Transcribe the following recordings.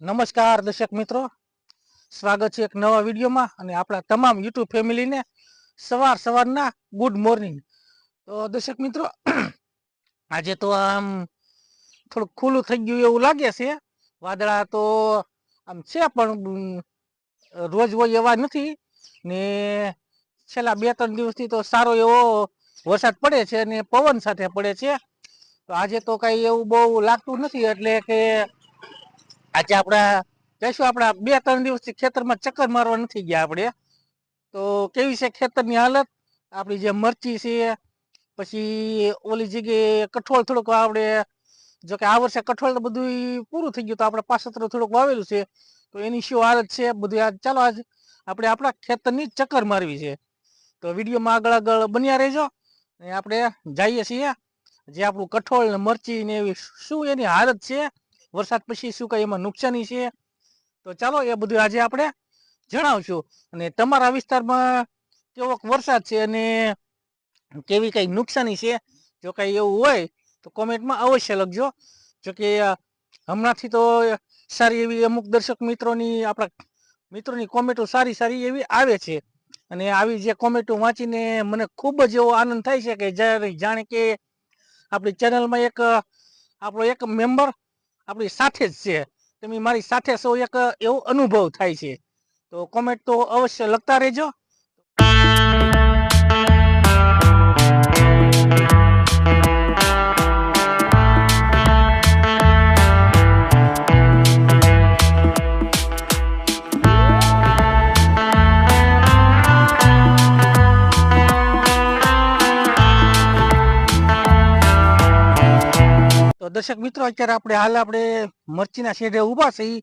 નમસ્કાર દર્શક મિત્રો. સ્વાગત છે એક નવા વિડીયોમાં અને આપણા તમામ યુટ્યુબ ફેમિલીને સવાર સવારના ગુડ મોર્નિંગ. તો દર્શક મિત્રો, આજે તો આમ થોડુંક ખુલ્લું થઈ ગયું એવું લાગે છે. વાદળા તો આમ છે પણ રોજ હોય એવા નથી. ને છેલ્લા બે ત્રણ દિવસથી તો સારો એવો વરસાદ પડે છે અને પવન સાથે પડે છે. તો આજે તો કઈ એવું બહુ લાગતું નથી. એટલે કે આજે આપણા કહીશું આપણા બે ત્રણ દિવસથી ખેતરમાં ચક્કર મારવા નથી ગયા આપણે. તો કેવી છે ખેતરની હાલત? આપણી જે મરચી છે, પછી ઓલી જગ્યાએ કઠોળ થોડુંક આપણે જો કે આ વર્ષે કઠોળ તો બધું પૂરું થઈ ગયું તો આપણે પાસત્ર થોડુંક વાવેલું છે. તો એની શું હાલત છે? બધું આજ ચાલો આજ આપણે આપણા ખેતરની ચક્કર મારવી છે. તો વિડીયોમાં આગળ આગળ બન્યા રહેજો. અને આપણે જઈએ છીએ. જે આપણું કઠોળ ને મરચી ને એવી શું એની હાલત છે? વરસાદ પછી શું કઈ એમાં નુકસાની છે? તો ચાલો એ બધું આજે આપણે જણાવશું. અને તમારા વિસ્તારમાં કેવો વરસાદ છે અને કેવી કઈ નુકસાની છે? જો કઈ એવું હોય તો કોમેન્ટમાં અવશ્ય લખજો. જોકે હમણાંથી તો સારી એવી અમુક દર્શક મિત્રોની, આપણા મિત્રોની કોમેન્ટો સારી સારી એવી આવે છે. અને આવી જે કોમેન્ટો વાંચીને મને ખૂબ જ એવો આનંદ થાય છે કે જ્યારે જાણે કે આપણી ચેનલમાં એક આપણો એક મેમ્બર આપણી સાથે જ છે. તમે મારી સાથે સૌ એક એવો અનુભવ થાય છે. તો કોમેન્ટ તો અવશ્ય લખતા રહેજો. દર્શક મિત્રો, અત્યારે આપણે હાલ આપણે મરચીના શેઢે ઊભા છીએ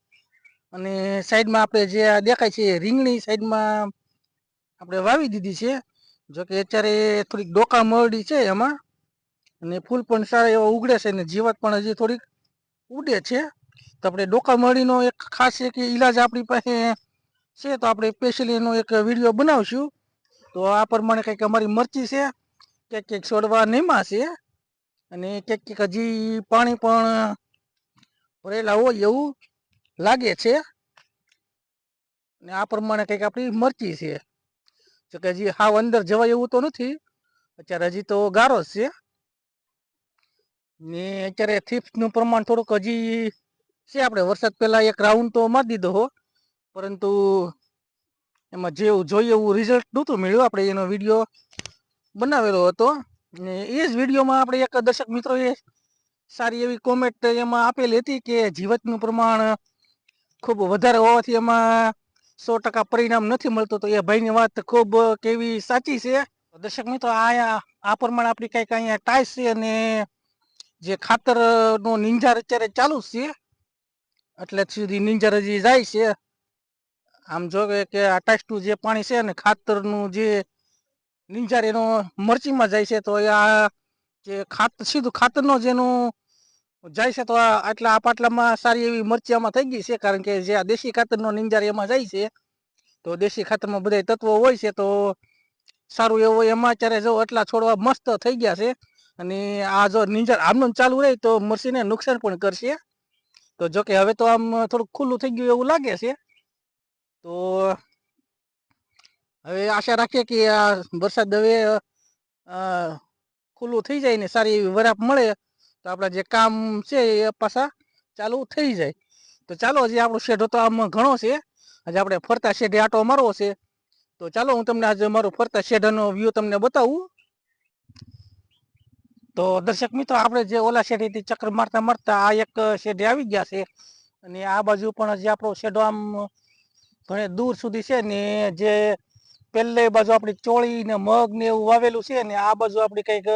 અને સાઈડમાં આપણે જે આ દેખાય છે રીંગણી સાઈડમાં આપણે વાવી દીધી છે. જો કે અત્યારે થોડીક ડોકા મરડી છે એમાં અને ફૂલ પણ સારા એવા ઉગડે છે અને જીવાત પણ હજી થોડીક ઉડે છે. તો આપણે ડોકા મરડીનો એક ખાસ એક ઈલાજ આપણી પાસે છે, તો આપણે સ્પેશિયલી એનો એક વીડિયો બનાવશું. તો આ પ્રમાણે કંઈક અમારી મરચી છે, ક્યાંક ક્યાંક છોડવા નિમા છે. અને ક્યાંક ક્યાંક હજી પાણી પણ ભરેલા હોય એવું લાગે છે. ને આ પ્રમાણે કંઈક આપણી મરચી છે. જો કે હજી હાવ અંદર જવાય એવું તો નથી. અત્યારે હજી તો ગારો જ છે. ને અત્યારે થીપ્સનું પ્રમાણ થોડુંક હજી છે આપણે. વરસાદ પહેલાં એક રાઉન્ડ તો મારી દીધો હો. પરંતુ એમાં જેવું જોઈએ એવું રિઝલ્ટ નહોતું મળ્યું. આપણે એનો વીડિયો બનાવેલો હતો. ને એ જ વિડીયોમાં આપણે એક દર્શક મિત્રોએ સારી એવી કોમેન્ટ એમાં આપેલી હતી કે જીવતનું પ્રમાણ ખૂબ વધારે હોવાથી એમાં સો ટકા પરિણામ નથી મળતું. તો એ ભાઈની વાત ખૂબ કેવી સાચી છે. દર્શક મિત્રો, આ આ પ્રમાણે આપણી કંઈક અહીંયા ટાઈસ છે અને જે ખાતરનો નિંજાર અત્યારે ચાલુ છે. એટલે સુધી નિંજાર હજી જાય છે. આમ જો કે- આ ટાઈસનું જે પાણી છે ને ખાતરનું જે નિંજાર એનો મરચીમાં જાય છે તો આ જે ખાતર સીધું ખાતરનો જેનું જાય છે તો આટલા આ પાટલામાં સારી એવી મરચી આમાં થઈ ગઈ છે કારણ કે જે આ દેશી ખાતરનો નિંજાર એમાં જાય છે. તો દેશી ખાતરમાં બધા તત્વો હોય છે તો સારું એવું એમાં અત્યારે જો એટલા છોડવા મસ્ત થઈ ગયા છે અને આ જો નિંજાર આમનું ચાલુ રહે તો મરચીને નુકસાન પણ કરશે. તો જોકે હવે તો આમ થોડુંક ખુલ્લું થઈ ગયું એવું લાગે છે. તો હવે આશા રાખીએ કે આ વરસાદ હવે ખુલ્લું થઈ જાય ને સારી એવી વરાપ મળે, તો આપણા જે કામ છે એ પાછા ચાલુ થઈ જાય. તો ચાલો, હજી આપણો શેઢો તો આમ ઘણો છે. આજે આપણે ફરતા શેઢે આટો મારવો છે. તો ચાલો, હું તમને આજે મારો ફરતા શેઢાનો વ્યૂ તમને બતાવું. તો દર્શક મિત્રો, આપણે જે ઓલા શેઢેથી ચક્કર મારતા મારતા આ એક શેઢે આવી ગયા છે. અને આ બાજુ પણ હજી આપણો શેઢો આમ ઘણે દૂર સુધી છે ને જે પહેલે બાજુ આપણી ચોળી ને મગ ને એવું વાવેલું છે ને આ બાજુ આપણી કંઈક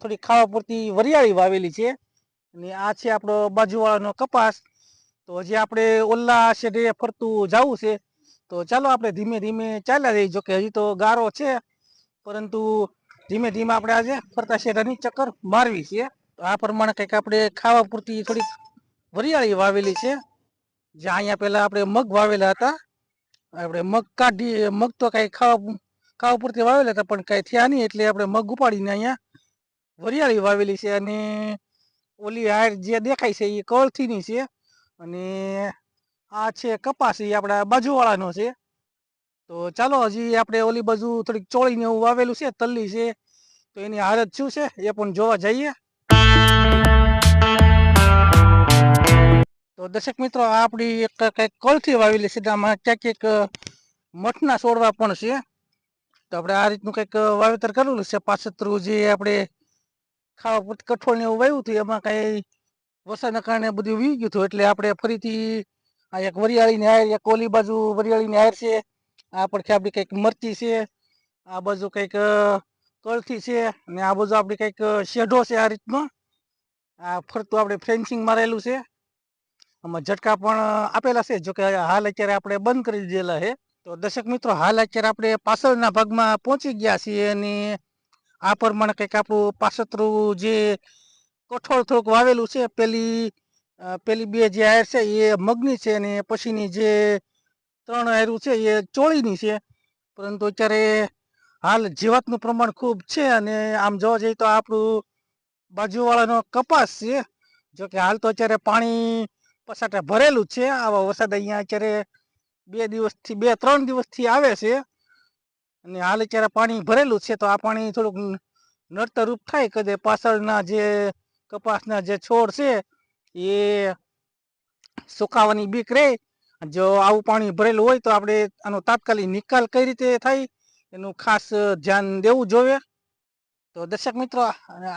થોડી ખાવા પૂરતી વરિયાળી વાવેલી છે. અને આ છે આપણો બાજુવાળાનો કપાસ. તો હજી આપણે ઓલા શેઢે ફરતું જવું છે. તો ચાલો આપણે ધીમે ધીમે ચાલ્યા જઈએ. જોકે હજી તો ગારો છે. પરંતુ ધીમે ધીમે આપણે આજે ફરતા શેઢાની ચક્કર મારવી છે. આ પ્રમાણે કંઈક આપણે ખાવા પૂરતી થોડીક વરિયાળી વાવેલી છે. જે અહીંયા પહેલાં આપણે મગ વાવેલા હતા. આપણે મગ કાઢી, મગ તો કાંઈ ખાવા ખાવા પૂરતી વાવેલા હતા, પણ કાંઈ થયા નહીં એટલે આપણે મગ ઉપાડીને અહીંયા વરિયાળી વાવેલી છે અને ઓલી હાર જે દેખાય છે એ કળથીની છે અને આ છે કપાસ એ આપણા બાજુવાળાનો છે. તો ચાલો હજી આપણે ઓલી બાજુ થોડીક ચોળીને એવું વાવેલું છે તલ્લી છે, તો એની હાલત શું છે એ પણ જોવા જઈએ. તો દર્શક મિત્રો આપણી એક કંઈક કળથી વાવેલી આમાં ક્યાંક એક મઠના છોડવા પણ છે. તો આપણે આ રીતનું કંઈક વાવેતર કરેલું છે. પાછતરું જે આપણે ખાવા કઠોળ ને એવું વાવ્યું હતું, એમાં કાંઈ વરસાદના કારણે બધું વી ગયું હતું. એટલે આપણે ફરીથી આ એક વરિયાળીની આયર, એક ઓલી બાજુ વરિયાળીની હાર છે. આ પડખે આપણી કંઈક મરચી છે. આ બાજુ કંઈક કળથી છે. અને આ બાજુ આપણી કંઈક શેઢો છે આ રીતનો. આ ફરતું આપણે ફેન્સિંગ મારેલું છે. આમાં ઝટકા પણ આપેલા છે. જોકે હાલ અત્યારે આપણે બંધ કરી દીધેલા છે. તો દર્શક મિત્રો, હાલ અત્યારે આપણે પાછળના ભાગમાં પહોંચી ગયા છીએ અને આ પ્રમાણે કંઈક આપણું પાછતરું જે કઠોળ થોડુંક વાવેલું છે, પેલી પેલી બે જે હાયર છે, એ મગની છે અને પછીની જે ત્રણ આયરું છે, એ ચોળીની છે. પરંતુ અત્યારે હાલ જીવાતનું પ્રમાણ ખૂબ છે અને આમ જોવા જઈએ તો આપણું બાજુવાળાનો કપાસ છે. જોકે હાલ તો અત્યારે પાણી પસાટે ભરેલું છે. આવા વરસાદ અહીંયા અત્યારે બે દિવસથી, બે, ત્રણ દિવસથી આવે છે. અને હાલ અત્યારે પાણી ભરેલું છે, તો આ પાણી થોડુંક નડતરૂપ થાય કદે પાછળના જે કપાસના જે છોડ છે, એ સુકાવાની બીક રહે. જો આવું પાણી ભરેલું હોય તો આપણે આનો તાત્કાલિક નિકાલ કઈ રીતે થાય, એનું ખાસ ધ્યાન દેવું જોઈએ તો દર્શક મિત્રો,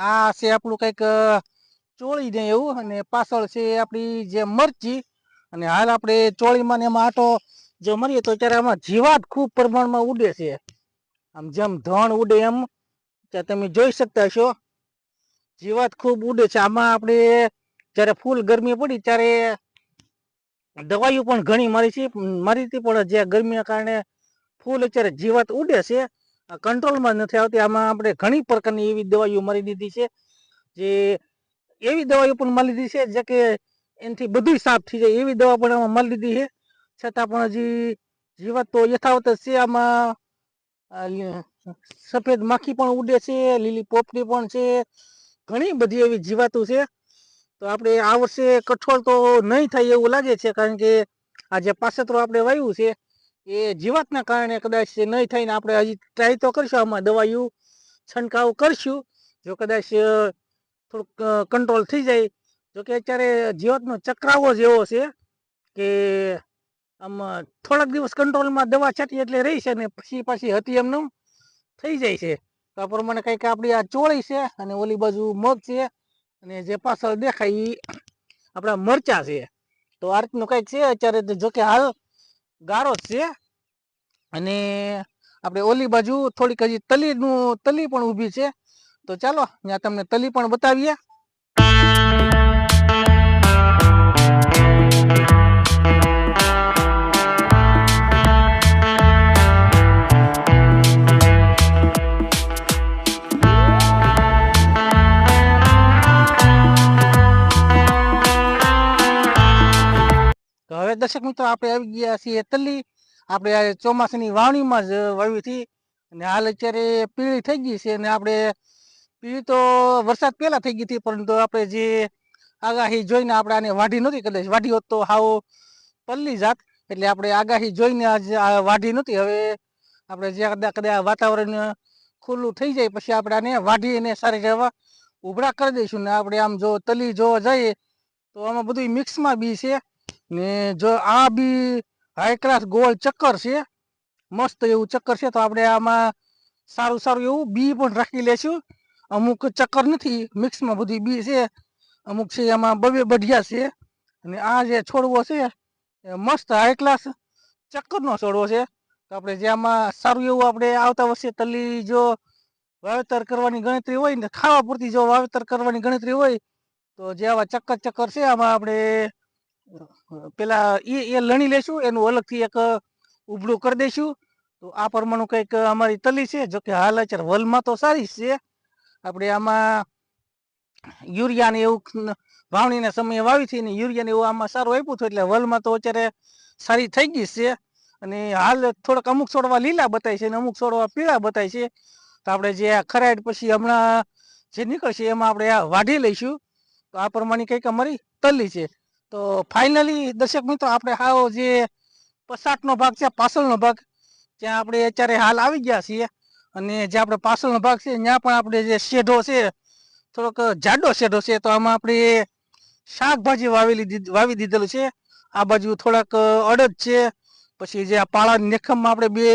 આ છે આપણું કંઈક ચોળી ને એવું અને પાછળ છે આપણી જે મરચી અને હાલ આપણે ચોળીમાં ને એમાં આટો જો મરીએ તો અત્યારે આમાં જીવાત ખૂબ પ્રમાણમાં ઉડે છે. આમ જેમ ધણ ઉડે એમ ત્યાં તમે જોઈ શકતા છો જીવાત ખૂબ ઉડે છે. આમાં આપણે જ્યારે ફૂલ ગરમી પડી ત્યારે દવાઈઓ પણ ઘણી મારી છે. મારી હતી પણ જે ગરમીના કારણે ફૂલ અત્યારે જીવાત ઉડે છે. કંટ્રોલમાં નથી આવતી. આમાં આપણે ઘણી પ્રકારની એવી દવાઈઓ મારી દીધી છે. જે એવી દવાઈઓ પણ મળી દીધી છે, જે કે એનાથી બધું સાફ થઈ જાય. એવી દવા પણ આમાં મળી દીધી છે. છતાં પણ હજી જીવાત તો યથાવત છે, આમાં સફેદ માખી પણ ઉડે છે, લીલી પોપડી પણ છે. ઘણી બધી એવી જીવાતો છે. તો આપણે આ વર્ષે કઠોળ તો નહીં થાય એવું લાગે છે, કારણ કે આ જે પાસતરો આપણે વાવ્યું છે, એ જીવાતના કારણે કદાચ નહીં થાય ને આપણે હજી ટ્રાય તો કરીશું આમાં દવાઈઓ છંટકાવ કરશું. જો કદાચ થોડુંક કંટ્રોલ થઈ જાય. જો કે અત્યારે જીવાતનો ચક્રાવો જ એવો છે કે આમ થોડાક દિવસ કંટ્રોલમાં દવા છાંટી એટલે રહી છે ને પછી પાછી હતી એમનું થઈ જાય છે. તો આ પ્રમાણે કંઈક આપણી આ ચોળી છે અને ઓલી બાજુ મગ છે અને જે પાછળ દેખાય એ આપણા મરચા છે. તો આ રીતનું કંઈક છે અત્યારે જોકે હાલ ગારો જ છે અને આપણે ઓલી બાજુ થોડીક હજી તલીનું, તલી પણ ઊભી છે. તો ચાલો ત્યાં તમને તલી પણ બતાવીએ. તો હવે દર્શક મિત્રો, આપણે આવી ગયા છીએ તલ્લી આપણે ચોમાસાની વાવણીમાં જ વાવી હતી અને હાલ અત્યારે પીળી થઈ ગઈ છે અને આપણે પીળી તો વરસાદ પહેલા થઈ ગઈ હતી, પરંતુ આપણે જે આગાહી જોઈને આપણે આને વાઢી નહોતી, કદાચ વાઢી હોત તો હાવ પલ્લી જાત. એટલે આપણે આગાહી જોઈને આજ વાઢી નહોતી. હવે આપણે જે કદાચ કદાચ વાતાવરણ ખુલ્લું થઈ જાય, પછી આપણે આને વાઢી એને સારી રહેવા ઉભરા કરી દઈશું. ને આપણે આમ જો તલી જોવા જઈએ, તો આમાં બધું મિક્સમાં બી છે. ને જો આ બી હાઈ ક્લાસ ગોળ ચક્કર છે, મસ્ત એવું ચક્કર છે, તો આપણે આમાં સારું સારું એવું બી પણ રાખી લેશું. અમુક ચક્કર નથી મિક્સમાં બધી બી છે. અમુક છે એમાં બબે બઢિયા છે. અને આ જે છોડવો છે, એ મસ્ત હાઈ ક્લાસ ચક્કરનો છોડવો છે. તો આપણે જે આમાં સારું એવું આપણે આવતા વર્ષે તલી જો વાવેતર કરવાની ગણતરી હોય ને, ખાવા પૂરતી જો વાવેતર કરવાની ગણતરી હોય, તો જે આવા ચક્કર ચક્કર છે, આમાં આપણે પેલા એ એ લણી લેશું, એનું અલગથી એક ઉભડું કરી દઈશું. તો આ પ્રમાણનું કંઈક અમારી તલી છે, જોકે હાલ અત્યારે વલમાં તો સારી છે. આપણે આમાં યુરિયાને એવું વાવણીના સમયે વાવી થઈને ને યુરિયા એવું આમાં સારું આપ્યું હતું એટલે વલમાં તો અત્યારે સારી થઈ ગઈ છે. અને હાલ થોડાક અમુક છોડવા લીલા બતાય છે અને અમુક છોડવા પીળા બતાય છે. તો આપણે જે આ ખરાડ પછી હમણાં જે નીકળશે એમાં આપણે આ વાઢી લઈશું. તો આ પ્રમાણે કંઈક અમારી તલી છે. તો તો ફાઇનલી દર્શક મિત્રો, આપણે હાવ જે પસાટનો ભાગ છે, પાછળનો ભાગ, ત્યાં આપણે અત્યારે હાલ આવી ગયા છીએ. અને જે આપણે પાછળનો ભાગ છે, ત્યાં પણ આપણે જે શેઢો છે, થોડોક જાડો શેઢો છે, તો આમાં આપણે શાકભાજી વાવેલી વાવી દીધેલું છે. આ બાજુ થોડાક અડદ છે, પછી જે આ પાળા નેખમમાં આપણે બે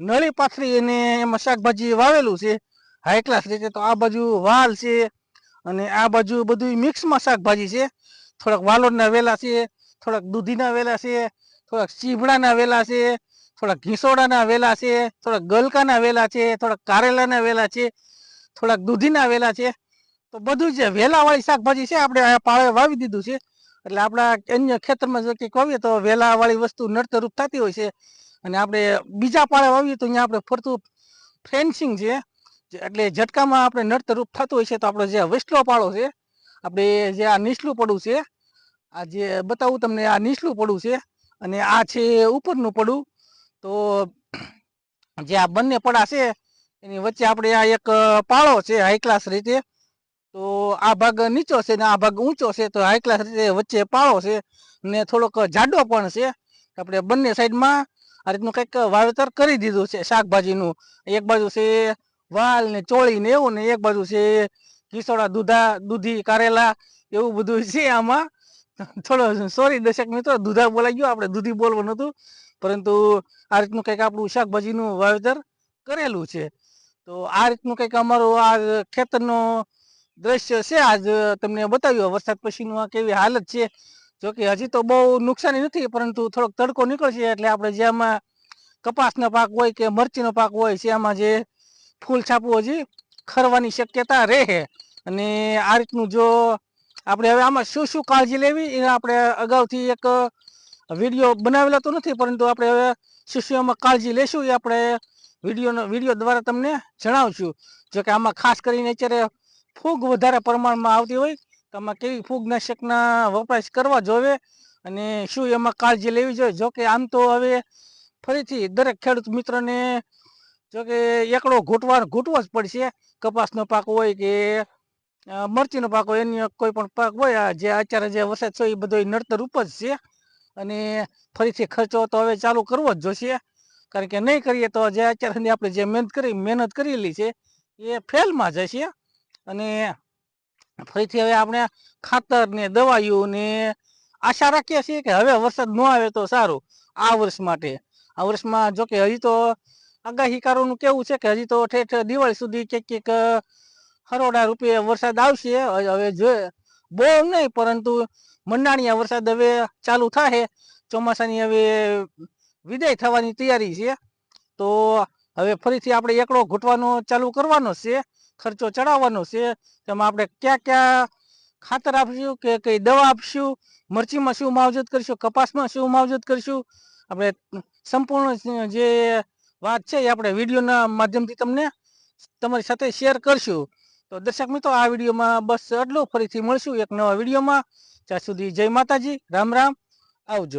નળી પાથરી અને એમાં શાકભાજી વાવેલું છે હાઈ ક્લાસ રીતે. તો આ બાજુ વાલ છે અને આ બાજુ બધું મિક્સમાં શાકભાજી છે. થોડાક વાલોડના વેલા છે, થોડાક દૂધીના વેલા છે, થોડાક ચીભડાના વેલા છે થોડાક ઘીસોડાના વેલા છે થોડાક ગલકાના વેલા છે થોડાક કારેલાના વેલા છે, થોડાક દૂધીના વેલા છે. તો બધું જે વેલાવાળી શાકભાજી છે, આપણે પાળે વાવી દીધું છે. એટલે આપણા અન્ય ખેતરમાં જો કંઈક વાવીએ તો વેલાવાળી વસ્તુ નડતરૂપ થતી હોય છે. અને આપણે બીજા પાળે વાવીએ તો અહીંયા આપણે ફરતું ફેન્સિંગ છે એટલે ઝટકામાં આપણે નડતરૂપ થતું હોય છે. તો આપણો જે વસલો પાળો છે, આપણે જે આ નીચલું પડું છે, આ જે બતાવું તમને આ નીચલું પડું છે, અને આ છે ઉપરનું પડું. તો જે આ બંને પડા છે, એની વચ્ચે આપણે આ એક પાળો છે હાઈ ક્લાસ રીતે. તો આ ભાગ નીચો છે ને આ ભાગ ઊંચો છે, તો હાઈ ક્લાસ રીતે વચ્ચે પાળો છે ને થોડોક જાડો પણ છે. આપણે બંને સાઈડમાં આ રીતનું કંઈક વાવેતર કરી દીધું છે, શાકભાજીનું. એક બાજુ છે વાલ ને ચોળી ને એવું ને એક બાજુ છે કિસોડા દૂધા, દૂધી કારેલા એવું બધું છે આમાં. થોડો સોરી દર્શક મિત્રો, દૂધા બોલાઈ ગયો, આપણે દૂધી બોલવું નહોતું પરંતુ આ રીતનું કંઈક આપણું શાકભાજીનું વાવેતર કરેલું છે. તો આ રીતનું કંઈક અમારું આ ખેતરનો દ્રશ્ય છે આજ તમને બતાવ્યું. વરસાદ પછીનું આ કેવી હાલત છે? જોકે હજી તો બહુ નુકસાની નથી, પરંતુ થોડોક તડકો નીકળશે એટલે આપણે જેમાં કપાસનો પાક હોય કે મરચીનો પાક હોય છે એમાં જે ફૂલ છાપવું હજી ખરવાની શક્યતા રહે. અને આ રીતનું જો આપણે હવે આમાં શું શું કાળજી લેવી એ આપણે અગાઉથી એક વીડિયો બનાવેલા તો નથી, પરંતુ આપણે હવે શું શું એમાં કાળજી લેશું એ આપણે વિડીયોનો, વીડિયો દ્વારા તમને જણાવશું. જો કે આમાં ખાસ કરીને અત્યારે ફૂગ વધારે પ્રમાણમાં આવતી હોય, તો આમાં કેવી ફૂગનાશકના વપરાશ કરવા જોઈએ અને શું એમાં કાળજી લેવી જોઈએ. જો કે આમ તો હવે ફરીથી દરેક ખેડૂત મિત્રને જો કે એકડો ઘૂંટવા ઘૂંટવો જ પડશે. કપાસનો પાક હોય કે મરચીનો પાક હોય, એની કોઈ પણ પાક હોય જે, અત્યારે જે વરસાદ છે એ બધો નડતર ઉપજ છે અને ફરીથી ખર્ચો તો હવે ચાલુ કરવો જ જોશે. કારણ કે નહીં કરીએ તો જે અત્યાર આપણે જે મહેનત કરી, મહેનત કરેલી છે, એ ફેલમાં જશે. અને ફરીથી હવે આપણે ખાતર ને દવાઈઓ આશા રાખીએ છીએ કે હવે વરસાદ ન આવે તો સારું આ વર્ષ માટે. આ વર્ષમાં જો કે હજી તો આગાહીકારોનું કેવું છે કે હજી તો ઠેઠ દિવાળી સુધી ક્યાંક ક્યાંક હરોડા રૂપે વરસાદ આવશે. હવે જો, બહુ નહીં, પરંતુ મંડાણીયા વરસાદ હવે ચાલુ થાય ચોમાસાની હવે વિદાય થવાની તૈયારી છે. તો હવે ફરીથી આપણે એકડો ઘૂંટવાનો ચાલુ કરવાનો છે. ખર્ચો ચડાવવાનો છે. તેમાં આપણે ક્યાં ક્યાં ખાતર આપશું, કે કઈ દવા આપશું, મરચીમાં શું માવજત કરીશું, કપાસમાં શું માવજત કરીશું. આપણે સંપૂર્ણ જે વાત છે એ આપણે વિડીયોના માધ્યમથી તમને તમારી સાથે શેર કરશું. તો દર્શક મિત્રો, આ વિડીયોમાં બસ આટલું. ફરીથી મળશું એક નવા વિડીયોમાં. ત્યાં સુધી જય માતાજી રામ રામ આવજો.